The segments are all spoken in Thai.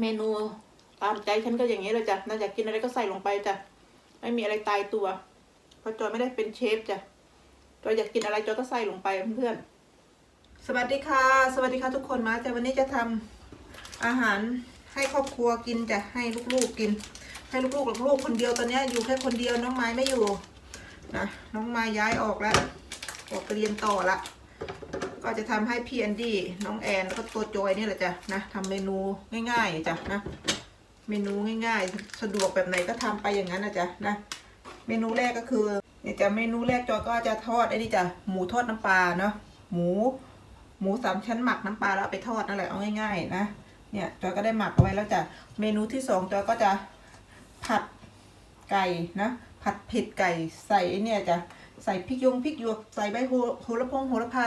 เมนูตามใจฉันก็อย่างนี้เลยจ้ะน่าอยากกินอะไรก็ใส่ลงไปจ้ะ ไม่มีอะไรตายตัว เพราะจอยไม่ได้เป็นเชฟจ้ะ จอยอยากกินอะไรจอยก็ใส่ลงไปเพื่อนสวัสดีค่ะ สวัสดีค่ะทุกคนมาจ้ะวันนี้จะทำอาหารให้ครอบครัวกินจ้ะให้ลูกๆกิน ให้ลูกๆกับลูกคนเดียวตอนนี้อยู่แค่คนเดียวน้องไม้ไม่อยู่นะน้องไม้ย้ายออกแล้วออกไปเรียนต่อละ ก็จะทำให้พี่แอนดี้น้องแอนแล้วก็ตัวจอยนี่แหละจ้ะนะทำเมนูง่ายๆจ้ะนะ เมนูง่ายๆ สะดวกแบบไหนก็ทำไปอย่างนั้นนะจ๊ะนะ เมนูแรกก็คือเนี่ยจะเมนูแรกจอยก็จะทอดไอ้นี่จ้ะหมูทอดน้ำปลาเนาะหมู หมูสามชั้นหมักน้ำปลาแล้วเอาไปทอดนั่นแหละเอาง่ายๆนะเนี่ยจอยก็ได้หมักเอาไว้แล้วจ้ะเมนูที่สองจอยก็จะผัดไก่นะผัดเผ็ดไก่ใส่ไอ้เนี่ยจ้ะใส่พริกยงพริกหยวกใส่ใบโหระพงโหระพา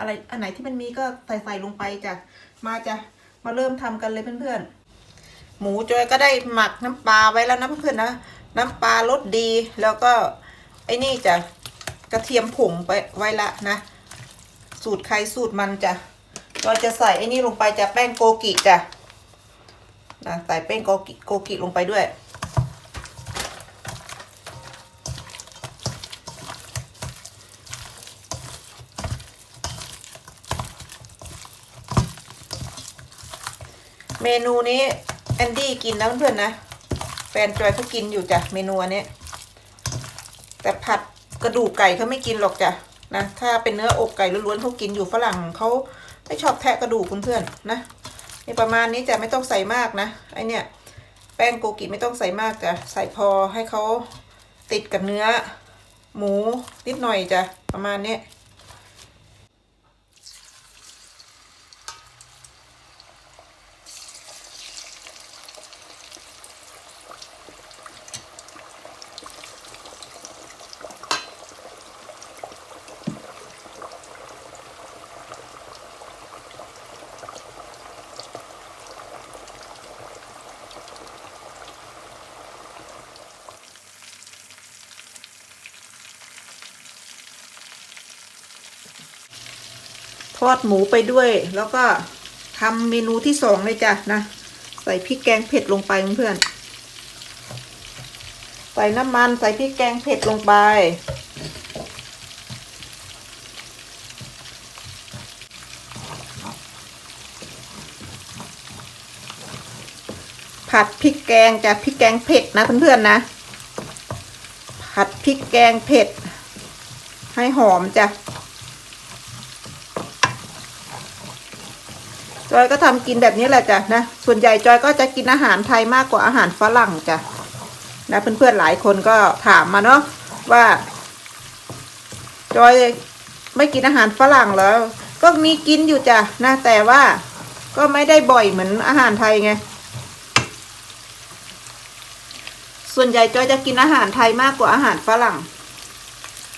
อะไรอันไหนที่มันมีก็ใส่ใส่ลงไปจ้ะมาจ้ะมาเริ่มทำกันเลยเพื่อนๆ หมูจอยก็ได้หมักน้ำปลาไว้แล้วนะเพื่อนๆนะน้ำปลารสดีแล้วก็ไอ้นี่จะกระเทียมผงไปไว้ละนะ สูตรใครสูตรมันจ้ะเราจะใส่ไอ้นี่ลงไปจะแป้งโกกิจ้ะนะใส่แป้งโกกิโกกิลงไปด้วย เมนูนี้แอนดี้กินนะเพื่อนๆนะ แฟนจอยเขากินอยู่จ้ะเมนูนนี้แต่ผัดกระดูกไก่เขาไม่กินหรอกจ้ะนะถ้าเป็นเนื้ออกไก่ล้วนๆเขากินอยู่ฝรั่งเขาไม่ชอบแทะกระดูกเพื่อนๆนะนี่ประมาณนี้จะไม่ต้องใส่มากนะไอเนี่ยแป้งโกกิไม่ต้องใส่มากจ้ะใส่พอให้เขาติดกับเนื้อ หมูนิดหน่อยจ้ะประมาณนี้ ทอดหมูไปด้วย แล้วก็ทำเมนูที่สองเลยจ้ะนะ ใส่พริกแกงเผ็ดลงไปเพื่อน ใส่น้ำมันใส่พริกแกงเผ็ดลงไป ผัดพริกแกงจะพริกแกงเผ็ดนะเพื่อนๆนะ ผัดพริกแกงเผ็ด ให้หอมจ้ะ จอยก็ทำกินแบบนี้แหละจ้ะนะส่วนใหญ่จอยก็จะกินอาหารไทยมากกว่าอาหารฝรั่งจ้ะนะเพื่อนๆหลายคนก็ถามมาเนาะว่า จอยไม่กินอาหารฝรั่งแล้ว ก็มีกินอยู่จ้ะนะแต่ว่าก็ไม่ได้บ่อยเหมือนอาหารไทยไง ส่วนใหญ่จอยจะกินอาหารไทยมากกว่าอาหารฝรั่ง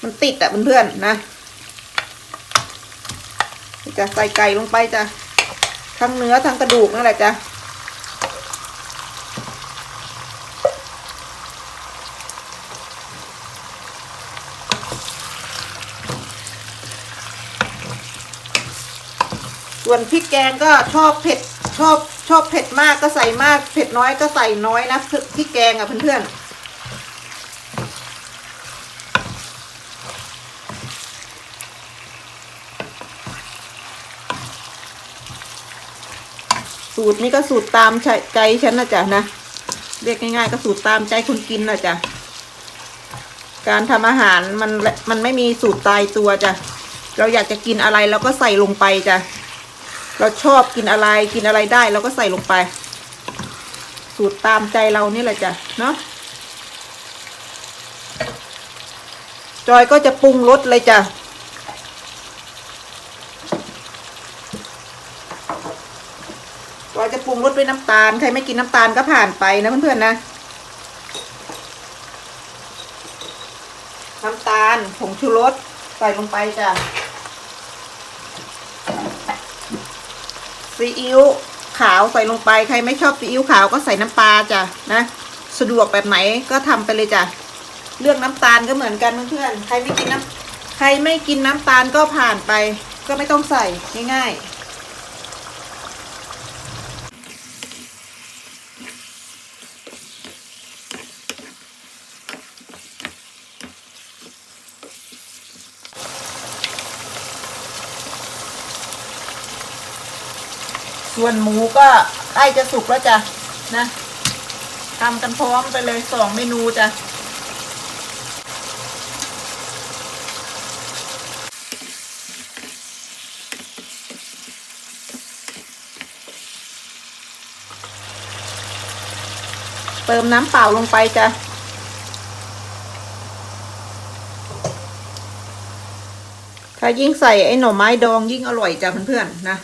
มันติดอะเพื่อนๆนะจะใส่ไก่ลงไปจ้ะ ทั้งเนื้อทั้งกระดูกนั่นแหละจ้ะส่วนพริกแกงก็ชอบเผ็ดชอบชอบเผ็ดมากก็ใส่มาก เผ็ดน้อยก็ใส่น้อยนะพริกแกงอะเพื่อนๆ สูตรนี้ก็สูตรตามใจฉันนะจ๊ะนะเรียกง่ายๆก็สูตรตามใจคนกินนะจ๊ะการทำอาหารมันมันไม่มีสูตรตายตัวจ้ะเราอยากจะกินอะไรเราก็ใส่ลงไปจ้ะเราชอบกินอะไรกินอะไรได้เราก็ใส่ลงไป สูตรตามใจเรานี่แหละจ้ะเนาะจอยก็จะปรุงรสเลยจ้ะ จอยจะ ปรุงรสด้วยน้ำตาล ใครไม่กินน้ำตาลก็ผ่านไปนะเพื่อนๆนะ น้ำตาลผงชูรสใส่ลงไปจ้ะซีอิ๊วขาวใส่ลงไป ใครไม่ชอบซีอิ๊วขาวก็ใส่น้ำปลาจ้ะนะ สะดวกแบบไหนก็ทำไปเลยจ้ะเลือกน้ำตาลก็เหมือนกันเพื่อนๆใครไม่กินน้ำใครไม่กินน้ำตาลก็ผ่านไป ก็ไม่ต้องใส่ง่ายๆ ส่วนหมูก็ใกล้จะสุกแล้วจ้ะนะทำกันพร้อมไปเลยสองเมนูจ้ะเติมน้ำเปล่าลงไปจ้ะ ถ้ายิ่งใส่ไอ้หน่อไม้ดองยิ่งอร่อยจ้ะเพื่อนๆนะ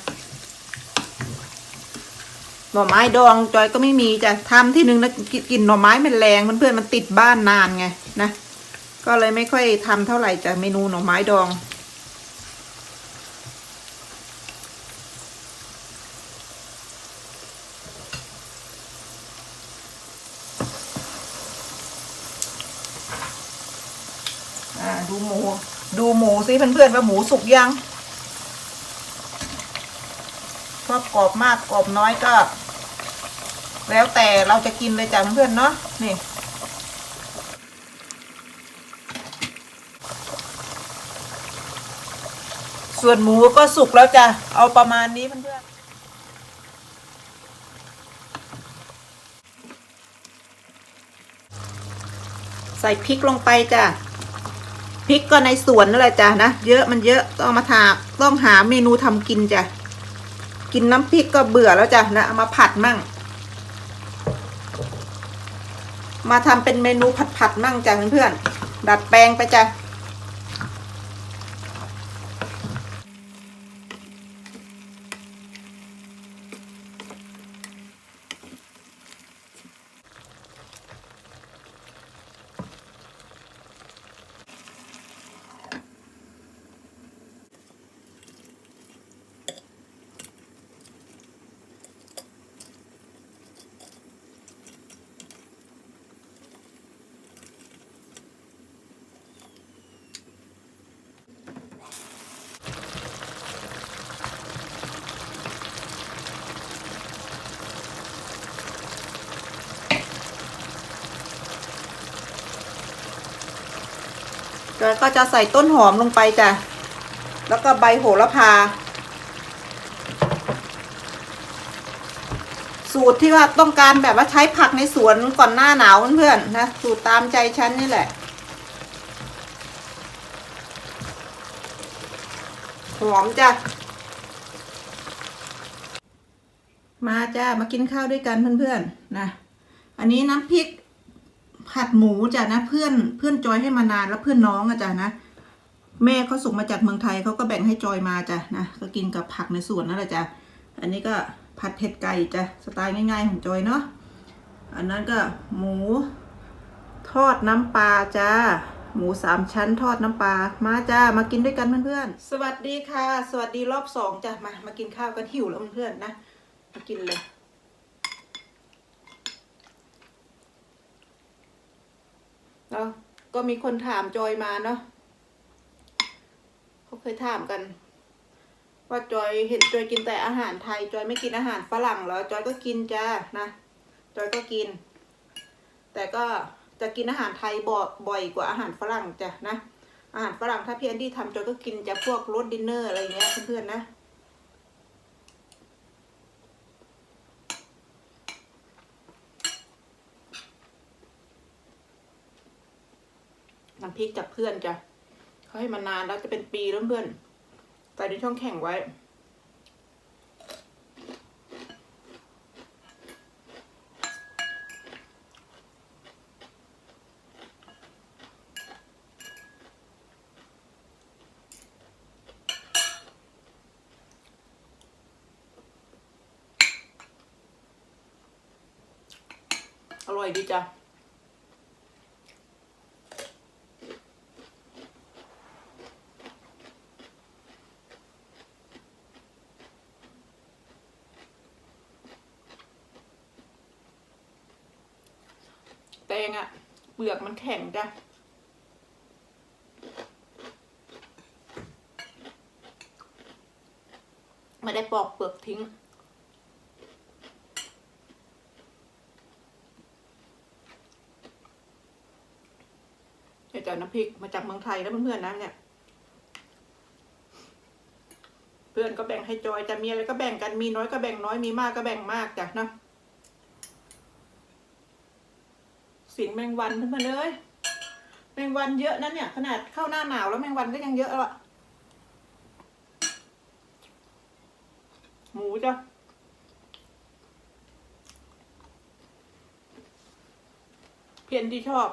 น่อไม้ดองจอยก็ไม่มีจ้ะทำที่นึงนะกกลินหน่อไม้มันแรงเพื่อนๆมันติดบ้านนานไงนะก็เลยไม่ค่อยทำเท่าไหร่จ้ะเมนูหน่อไม้ดองอ่าดูหมู ดูหมูสิเพื่อนๆว่าหมูสุกยังชอบกรอบมากกรอบน้อยก็ แล้วแต่เราจะกินเลยจ้ะเพื่อนเนาะนี่ส่วนหมูก็สุกแล้วจ้ะ เอาประมาณนี้เพื่อนๆ ใส่พริกลงไปจ้ะ พริกก็ในสวนนั่นแหละจ้ะนะ เยอะมันเยอะต้องมาทาต้องหาเมนูทำกินจ้ะ กินน้ำพริกก็เบื่อแล้วจ้ะนะ เอามาผัดมั่ง มาทำเป็นเมนูผัดๆมั่งจ้ะเพื่อนๆดัดแปลงไปจ้ะ แล้วก็จะใส่ต้นหอมลงไปจ้ะ แล้วก็ใบโหระพา สูตรที่ว่าต้องการแบบว่าใช้ผักในสวนก่อนหน้าหนาวเพื่อนๆนะ สูตรตามใจฉันนี่แหละ หอมจ้ะ มาจ้ามากินข้าวด้วยกันเพื่อนๆนะ อันนี้น้ำพริก ผัดหมูจ้ะนะเพื่อนเพื่อนจอยให้มานานแล้วเพื่อนน้องอะจ้ะนะแม่เขาส่งมาจากเมืองไทยเขาก็แบ่งให้จอยมาจ้ะนะก็กินกับผักในสวนนั่นแหละจ้ะอันนี้ก็ผัดเผ็ดไก่จ้ะสไตล์ง่ายๆของจอยเนาะอันนั้นก็หมู ทอดน้ำปลาจ้าหมูสามชั้นทอดน้ำปลามาจ้ามากินด้วยกันเพื่อนๆสวัสดีค่ะ สวัสดีรอบสองจ้ะมามากินข้าวกันหิวแล้วเพื่อนๆนะมากินเลย เนาะก็มีคนถามจอยมาเนาะเขาเคยถามกัน ว่าจอยเห็นจอยกินแต่อาหารไทย จอยไม่กินอาหารฝรั่งเหรอจอยก็กินจ้านะจอยก็กิน แต่ก็จะกินอาหารไทยบ่บ่อยกว่าอาหารฝรั่งจ้ะนะอาหารฝรั่งถ้าพี่แอนดี้ทำจอยก็กินจะพวกรสดินเนอร์อะไรเงี้ยเพื่อนๆนะ น้ำพริกจากเพื่อนจ้ะเขาให้มานานแล้วจะเป็นปีแล้วเพื่อนใส่ในช่องแข็งไว้ อร่อยดีจ้ะ แตงอะเป ลือกมันแข็งจ้ะไม่ได้ปอกเปลือกทิ้ง เดี๋ยวจะน้ำพริกมาจากเมืองไทยแล้วเพื่อนๆนะเนี่ยไปพื่อนก็แบ่งให้จอยจะมีอะไรก็แบ่งกัน มีน้อยก็แบ่งน้อย มีมากก็แบ่งมากจ้ะนะ สิงแมงวันขึ้นมาเลย แมงวันเยอะนะเนี่ย ขนาดเข้าหน้าหนาวแล้วแมงวันก็ยังเยอะแล้วอะหมูจ้ะเพียนที่ชอบ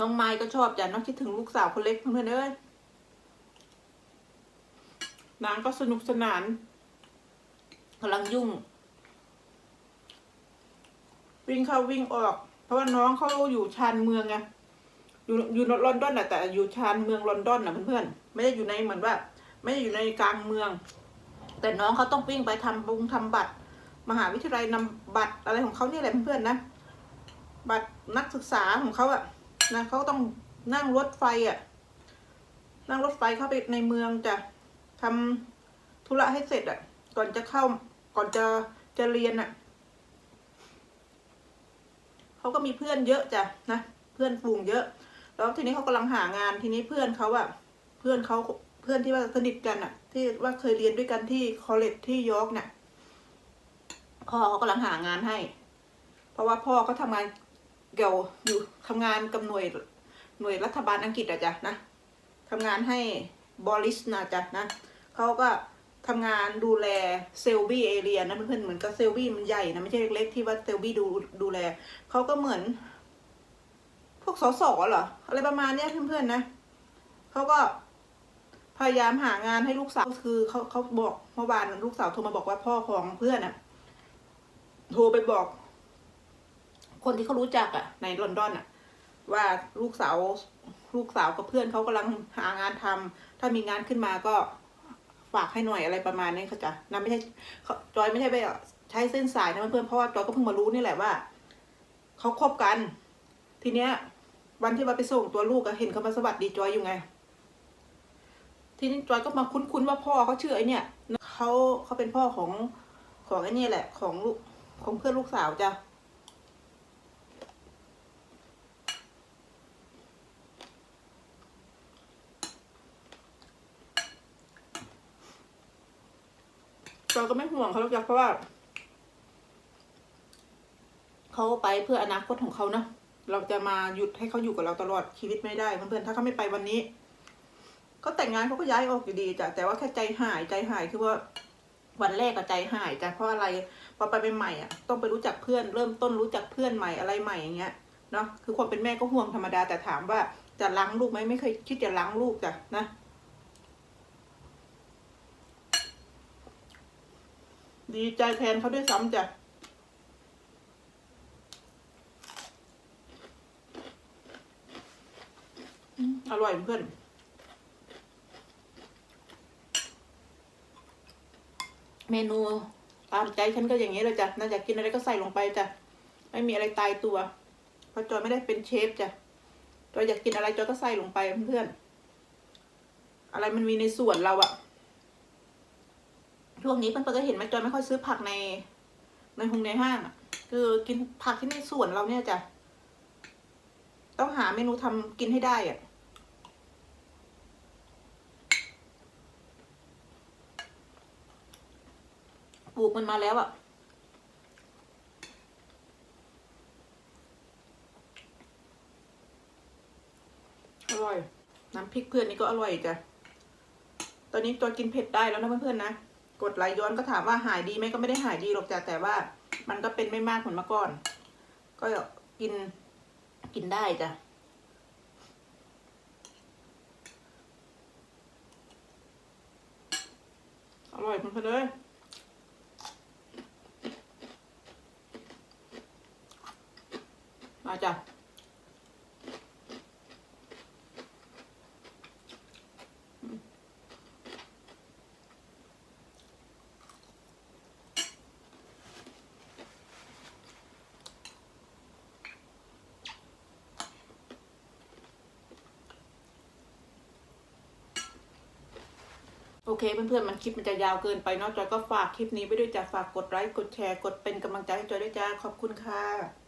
น้องไม้ก็ชอบจ้ะน้องคิดถึงลูกสาวคนเล็กเพื่อนเอ้ยนางก็สนุกสนานกำลังยุ่ง วิ่งเข้าวิ่งออก เพราะว่าน้องเขาอยู่ชานเมืองไงอยู่อยู่ลอนดอนน่ะแต่อยู่ชานเมืองลอนดอนน่ะเพื่อนๆไม่ได้อยู่ในเหมือนว่า ไม่ได้อยู่ในกลางเมือง แต่น้องเขาต้องวิ่งไปทำบุงทำบัตร มหาวิทยาลัยนำบัตรอะไรของเขาเนี่ยแหละเพื่อนๆนะบัตรนักศึกษาของเขาอะ นะเขาต้องนั่งรถไฟอะนั่งรถไฟเข้าไปในเมืองจะทำธุระให้เสร็จอะก่อนจะเข้าก่อนจะจะเรียนอะเขาก็มีเพื่อนเยอะจ้ะนะเพื่อนฝูงเยอะ แล้วทีนี้เขากำลังหางานทีนี้เพื่อนเขาอะเพื่อนเขาเพื่อนที่ว่าสนิทกันอะที่ว่าเคยเรียนด้วยกันที่คอลเลจที่ยอร์กเนี่ยพ่อเขากำลังหางานให้ เพราะว่าพ่อเขาทำงาน เกี่ยวอยู่ทำงานกับหน่วยหน่วยรัฐบาลอังกฤษอะจ้ะนะทำงานให้บริสนะจ้ะนะเขาก็ทำงานดูแลเซลบี้เอเรียนะเพื่อนๆเหมือนกับเซลบี้มันใหญ่นะไม่ใช่เล็กๆที่ว่าเซลบี้ดูดูแลเขาก็เหมือน พวกสสเหรออะไรประมาณเนี้ยเพื่อนๆนะเขาก็พยายามหางานให้ลูกสาวคือเขาเขาบอกเมื่อวานลูกสาวโทรมาบอกว่าพ่อของเพื่อนอะโทรไปบอก คนที่เขารู้จักอะในลอนดอนอะว่าลูกสาวลูกสาวกับเพื่อนเขากำลังหางานทำถ้ามีงานขึ้นมาก็ฝากให้หน่อยอะไรประมาณนี้เขาจะนะไม่ใช่จอยไม่ใช่ไปใช้เส้นสายนะเพื่อนเพราะว่าจอยก็เพิ่งมารู้นี่แหละว่าเขาคบกัน ทีเนี้ย วันที่ว่าไปส่งตัวลูกอะเห็นเขามาสวัสดีจอยอยู่ไง ทีนี้จอยก็มาคุ้นๆว่าพ่อเขาชื่อไอเนี่ยเขาเขาเป็นพ่อของของไอ้นี่แหละ ของลูกของเพื่อนลูกสาวจ้ะ เราก็ไม่ห่วงเขาหรอกจ้ะเพราะว่าเขาไปเพื่ออนาคตของเขานะเราจะมาหยุดให้เขาอยู่กับเราตลอดชีวิตไม่ได้เพื่อนๆถ้าเขาไม่ไปวันนี้ก็แต่งงานเขาก็ย้ายออกอยู่ดีจ้ะแต่ว่าแค่ใจหายใจหายคือว่าวันแรกก็ใจหายจ้ะเพราะอะไรพอไปเป็นใหม่อะ ต้องไปรู้จักเพื่อนเริ่มต้นรู้จักเพื่อนใหม่อะไรใหม่อย่างเงี้ยเนาะคือความเป็นแม่ก็ห่วงธรรมดาแต่ถามว่าจะล้างลูกไหมไม่เคยคิดจะล้างลูกจ้ะนะ ดีใจแทนเขาด้วยซ้ำจ้ะอืมอร่อยเพื่อนเมนูตามใจฉันก็อย่างนี้เลยจ้ะน่าจะกินอะไรก็ใส่ลงไปจ้ะ ไม่มีอะไรตายตัว เพราะจอยไม่ได้เป็นเชฟจ้ะ จอยอยากกินอะไรจอยก็ใส่ลงไปเพื่อนๆอะไรมันมีในส่วนเราอะ ช่วงนี้เพื่อนๆก็เห็นไหมจอยไม่ค่อยซื้อผักในในหงในห้างคือกินผักที่ในสวนเราเนี่ยจ้ะต้องหาเมนูทำกินให้ได้อะปลูกมันมาแล้วอะอร่อย น้ำพริกเพื่อนนี่ก็อร่อยจ้ะ ตอนนี้ตัวกินเผ็ดได้แล้วนะเพื่อนๆนะ กดไหลย้อนก็ถามว่าหายดีไหมก็ไม่ได้หายดีหรอกจ้ะแต่ว่า มันก็เป็นไม่มากเหมือนเมื่อก่อน ก็กินกินได้จ้ะอร่อยเพื่อนเลย มาจ้ะ โอเค เพื่อนๆ มันคลิปมันจะยาวเกินไปเนาะจอยก็ฝากคลิปนี้ไว้ด้วยจ้ะฝากกดไลค์กดแชร์กดเป็นกำลังใจให้จอยด้วยจ้าขอบคุณค่ะ